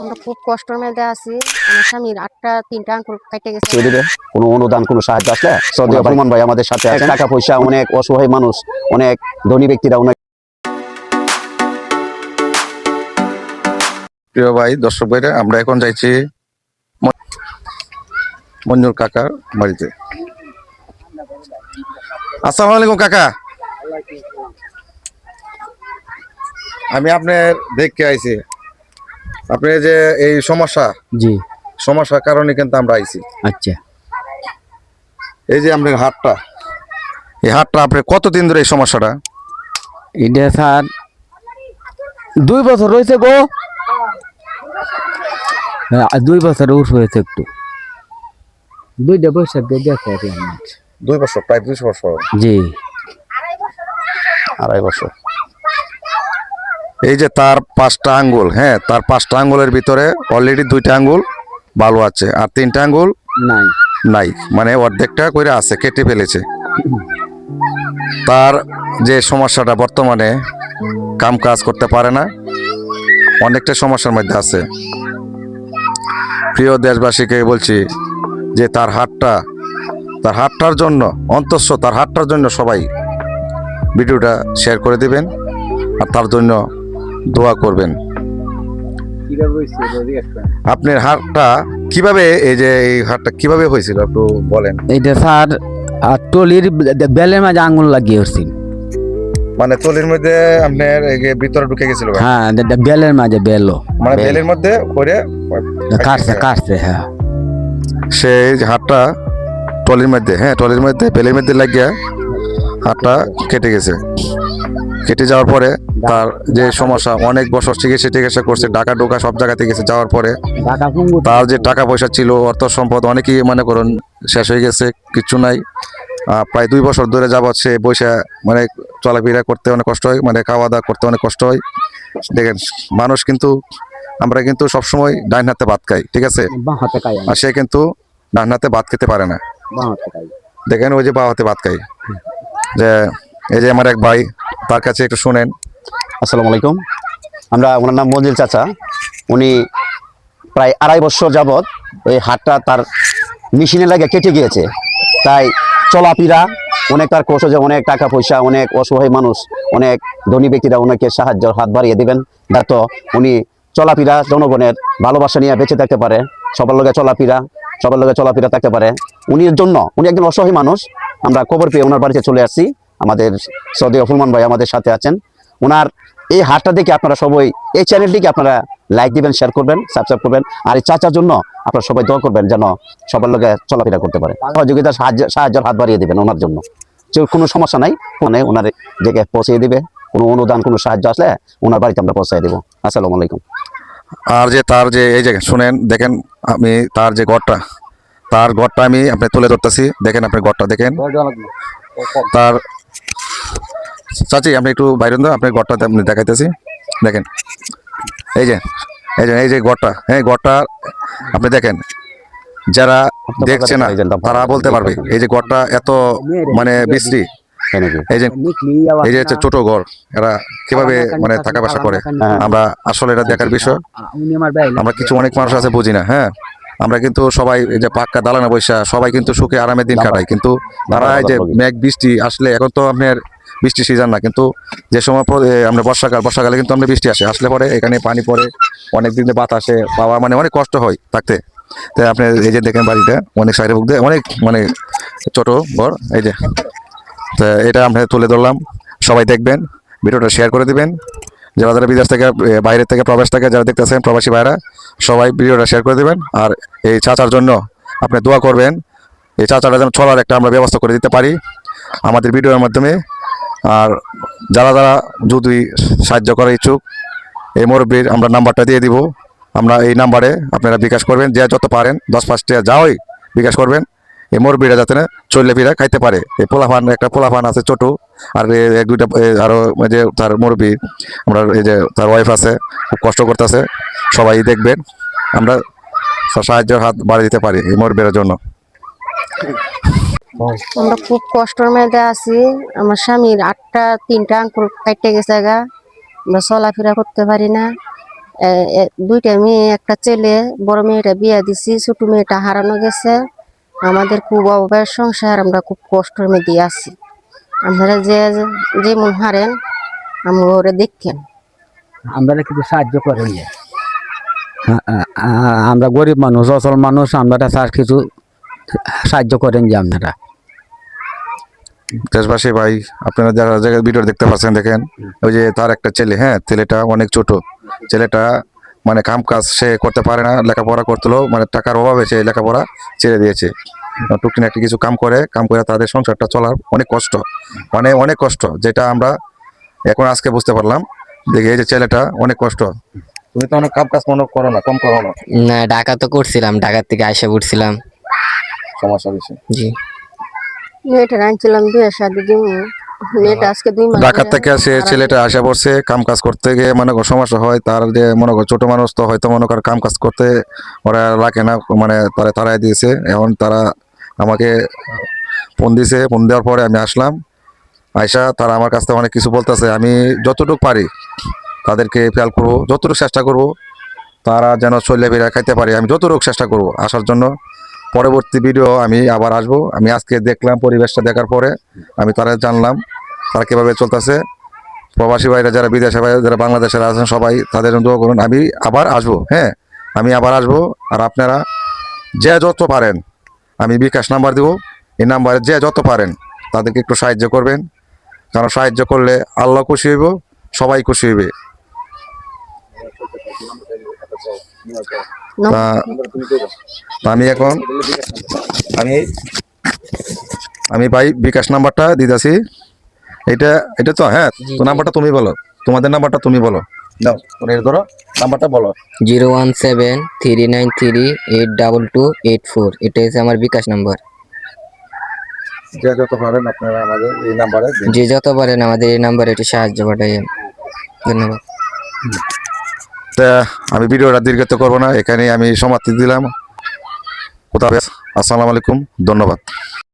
আমরা খুব কষ্টের মধ্যে আছি। আমার স্বামীর আটটা তিনটা আঙ্কুল কেটে গেছে। কেউ দিবে কোনো অনুদান কোনো সাহায্য আসলে? সৌদি রহমান ভাই আমাদের সাথে আছে টাকা পয়সা অনেক অসহায় মানুষ অনেক ধনী ব্যক্তিরা অনেক প্রিয় ভাই দর্শক ভাইরা আমরা এখন যাইছি মঞ্জুর কাকার বাড়িতে। আসসালামু আলাইকুম কাকা। আমি আপনার দেখতে আইছি। আপনি যে এই সমস্যা জি। সমস্যার কারণে কিন্তু আমরা আইছি। আচ্ছা। এই যে আপনার হাটটা এই হাটটা আপনি কতদিন ধরে এই সমস্যাটা? এটা স্যার দুই বছর রয়েছে গো। হ্যাঁ, দুই বছর উঠ হয়েছে একটু। দুইটা বৈশাখ কি দুই বছর প্রায় দুই বছর। জি। আড়াই বছর। এই যে তার পাঁচটা আঙ্গুল হ্যাঁ তার পাঁচটা আঙ্গুলের ভিতরে অলরেডি দুইটা আঙ্গুল ভালো আছে আর তিনটা আঙ্গুল নাই। নাই মানে অর্ধেকটা করে আছে কেটে ফেলেছে। তার যে সমস্যাটা বর্তমানে কাম কাজ করতে পারে না অনেকটা সমস্যার মধ্যে আছে। প্রিয় দেশবাসীকে বলছি যে তার হাতটা তার হাতটার জন্য অন্তঃস্থ তার হাতটার জন্য সবাই ভিডিওটা শেয়ার করে দিবেন আর তার জন্য দোয়া করবেন। আপনার হাতটা কীভাবে এই যে এই হাতটা কীভাবে হয়েছিল একটু বলেন। এটা স্যার আর টলির বেলের মাঝে আঙুল লাগিয়ে উঠছি মানে তলির মধ্যে আপনার এই যে ভিতরে ঢুকে গেছিল হ্যাঁ এটা বেলের মাঝে বেলো মানে বেলের মধ্যে করে কাটছে কাটছে। হ্যাঁ। সেই হাতটা টলির মধ্যে হ্যাঁ টলির মধ্যে বেলের মধ্যে লাগিয়ে হাতটা কেটে গেছে। কেটে যাওয়ার পরে তার যে সমস্যা অনেক বছর চিকিৎসা চিকিৎসা করছে ঢাকা ঢোকা সব জায়গাতে গেছে যাওয়ার পরে তার যে টাকা পয়সা ছিল অর্থ সম্পদ অনেকেই মনে করুন শেষ হয়ে গেছে কিচ্ছু নাই। প্রায় দুই বছর ধরে যাবৎ সে বসে মানে চলাফেরা করতে অনেক কষ্ট হয় মানে খাওয়া দাওয়া করতে অনেক কষ্ট হয়। দেখেন মানুষ কিন্তু আমরা কিন্তু সবসময় ডাইন হাতে ভাত খাই ঠিক আছে? আর সে কিন্তু ডান হাতে ভাত খেতে পারে না। দেখেন ওই যে বা হাতে ভাত খাই। যে এই যে আমার এক ভাই তার কাছে একটু শুনেন। আসসালামু আলাইকুম। আমরা ওনার নাম মঞ্জিল চাচা। উনি প্রায় আড়াই বছর যাবৎ ওই হাটটা তার মেশিনে লাগে কেটে গিয়েছে। তাই চলাফেরা, অনেক তার কষ্ট যে অনেক টাকা পয়সা, অনেক অসহায় মানুষ, অনেক ধনী ব্যক্তিরা ওনাকে সাহায্য হাত বাড়িয়ে দিবেন। যাতে উনি চলাফেরা জনগণের ভালোবাসা নিয়ে বেঁচে থাকতে পারে। সবার লগে চলাফেরা, সবার লগে চলাফেরা থাকতে পারে। উনির জন্য, উনি একজন অসহায় মানুষ। আমরা খবর পেয়ে ওনার বাড়িতে চলে আসছি। আমাদের সৌদি অফুলমান ভাই আমাদের সাথে আছেন। ওনার এই হাটটা দেখে আপনারা সবাই এই চ্যানেলটিকে আপনারা লাইক দিবেন শেয়ার করবেন সাবস্ক্রাইব করবেন আর এই চাচার জন্য আপনারা সবাই দোয়া করবেন যেন সবার লোকে চলাফেরা করতে পারে। সহযোগিতা সাহায্য সাহায্যের হাত বাড়িয়ে দেবেন ওনার জন্য। যে কোনো সমস্যা নাই মানে ওনার জায়গায় পৌঁছে দিবে কোনো অনুদান কোনো সাহায্য আসলে ওনার বাড়িতে আমরা পৌঁছাই দেবো। আসসালামু আলাইকুম। আর যে তার যে এই যে শুনেন দেখেন আমি তার যে ঘরটা তার ঘরটা আমি আপনি তুলে ধরতেছি। দেখেন আপনি ঘরটা দেখেন। তার চাচি আপনি একটু বাইরে দাও আপনার ঘরটা আপনি দেখাইতেছি। দেখেন এই যে এই যে এই যে ঘরটা হ্যাঁ ঘরটা আপনি দেখেন যারা দেখছে না তারা বলতে পারবে এই যে ঘরটা এত মানে বিশ্রী এই যে এই যে হচ্ছে ছোট ঘর এরা কীভাবে মানে টাকা পয়সা করে? আমরা আসলে এটা দেখার বিষয়। আমরা কিছু অনেক মানুষ আছে বুঝি না হ্যাঁ? আমরা কিন্তু সবাই এই যে পাক্কা দালানে বৈশা সবাই কিন্তু সুখে আরামের দিন কাটাই কিন্তু তারা এই যে মেঘ বৃষ্টি আসলে এখন তো আপনার বৃষ্টি সিজন না কিন্তু যে সময় আমরা বর্ষাকাল বর্ষাকালে কিন্তু আমরা বৃষ্টি আসে। আসলে পরে এখানে পানি পড়ে অনেক দিন বাতাসে পাওয়া মানে অনেক কষ্ট হয় থাকতে। তাই আপনি এই যে দেখেন বাড়িটা অনেক সাইডে বুক দিয়ে অনেক মানে ছোট ঘর এই যে। তা এটা আমরা তুলে ধরলাম। সবাই দেখবেন ভিডিওটা শেয়ার করে দিবেন। যারা যারা বিদেশ থেকে এ, বাইরে থেকে প্রবাস থেকে যারা দেখতেছেন প্রবাসী ভাইরা সবাই ভিডিওটা শেয়ার করে দেবেন। আর এই চাচার জন্য আপনি দোয়া করবেন এই চাচাটা যেন চলার একটা আমরা ব্যবস্থা করে দিতে পারি। আমাদের ভিডিওর মাধ্যমে আর যারা যারা যদি সাহায্য করার ইচ্ছুক, এই মুরব্বীর আমরা নাম্বারটা দিয়ে দিব। আমরা এই নাম্বারে আপনারা বিকাশ করবেন, যে যত পারেন, দশ পাঁচটা যাওয়াই বিকাশ করবেন। এই মুরব্বীরা যাতে না চললে ফিরে খাইতে পারে। এই পোলাফান একটা পোলাফান আছে ছোটো, আর এক দুইটা আরও আরও যে তার মুরব্বী, আমরা এই যে তার ওয়াইফ আছে, খুব কষ্ট করতেছে, সবাই দেখবেন। আমরা সাহায্যের হাত বাড়িয়ে দিতে পারি এই মুরব্বীর জন্য। আমরা খুব কষ্টের মধ্যে আছি। আমার স্বামীর আটটা, তিনটা আঙ্কুল কেটে গেছে গা। আমরা চলাফেরা করতে পারি না। দুইটা মেয়ে, একটা ছেলে, বড় মেয়েটা বিয়া দিছি, ছোট মেয়েটা হারানো গেছে। আমাদের খুব অভাবের সংসার, আমরা খুব কষ্টের মধ্যে আছি। আপনারা যে, যেমন হারেন আমরা ওরে দেখেন। আমরা কিছু সাহায্য করেন আমরা গরিব মানুষ অসল মানুষ, আমরা কিছু সাহায্য করেন যে আপনারা। দেশবাসী ভাই আপনারা যারা জায়গায় ভিডিও দেখতে পাচ্ছেন দেখেন ওই যে তার একটা ছেলে হ্যাঁ ছেলেটা অনেক ছোট। ছেলেটা মানে কাম কাজ সে করতে পারে না লেখাপড়া করতেলো মানে টাকার অভাবে সে লেখাপড়া ছেড়ে দিয়েছে। টুকটিন একটা কিছু কাম করে কাম করে তাদের সংসারটা চলার অনেক কষ্ট। মানে অনেক কষ্ট যেটা আমরা এখন আজকে বুঝতে পারলাম দেখি এই যে ছেলেটা অনেক কষ্ট। তুমি তো অনেক কাম কাজ মনে করো না কম করো না। না ঢাকা তো করছিলাম ঢাকার থেকে আইসা পড়ছিলাম সমস্যা বেশি জি। মেয়েটা আনছিলাম বিয়ে শাদি দিব মেয়েটা আজকে দুই মাস ঢাকার থেকে সে হারানো ছেলেটা আসা পড়ছে কাম কাজ করতে গিয়ে মনে করো সমস্যা হয় তার যে মনে করো ছোট মানুষ তো হয়তো মনে করো কাম কাজ করতে ওরা রাখে না মানে তারা তারাই দিয়েছে। এখন তারা আমাকে ফোন দিয়েছে ফোন দেওয়ার পরে আমি আসলাম। আয়সা তারা আমার কাছ থেকে অনেক কিছু বলতেছে। আমি যতটুকু পারি তাদেরকে খেয়াল করব যতটুকু চেষ্টা করব তারা যেন চলে বেড়ে খাইতে পারে আমি যতটুকু চেষ্টা করব আসার জন্য। পরবর্তী ভিডিও আমি আবার আসব। আমি আজকে দেখলাম পরিবেশটা দেখার পরে, আমি তারা জানলাম তারা কীভাবে চলতেছে। প্রবাসী ভাইরা যারা, বিদেশে যারা, বাংলাদেশের আছেন সবাই, তাদের জন্য করুন। আমি আবার আসব হ্যাঁ? আমি আবার আসব। আর আপনারা যে যত পারেন, আমি বিকাশ নাম্বার দেবো। এই নাম্বারে যে যত পারেন, তাদেরকে একটু সাহায্য করবেন। কারণ সাহায্য করলে আল্লাহ খুশি হইব, সবাই খুশি হইবে না। তা তা আমি এখন আমি আমি ভাই বিকাশ নাম্বারটা দিতেছি। এটা এটা তো হ্যাঁ তো নাম্বারটা তুমি বলো। তোমাদের নাম্বারটা তুমি বলো। দাও ধরো। নাম্বারটা বলো। Zero one seven three nine three eight double two eight four. এটা হচ্ছে আমার বিকাশ নাম্বার। যে যত পারেন আপনারা আমাদের এই নাম্বারে যে যত পারেন আমাদের এই নাম্বারে একটু সাহায্য পাঠাইয়েন। ধন্যবাদ। তা আমি ভিডিওটা দীর্ঘায়িত করব না এখানে আমি সমাপ্তি দিলাম। কোথাও আসসালামু আলাইকুম ধন্যবাদ।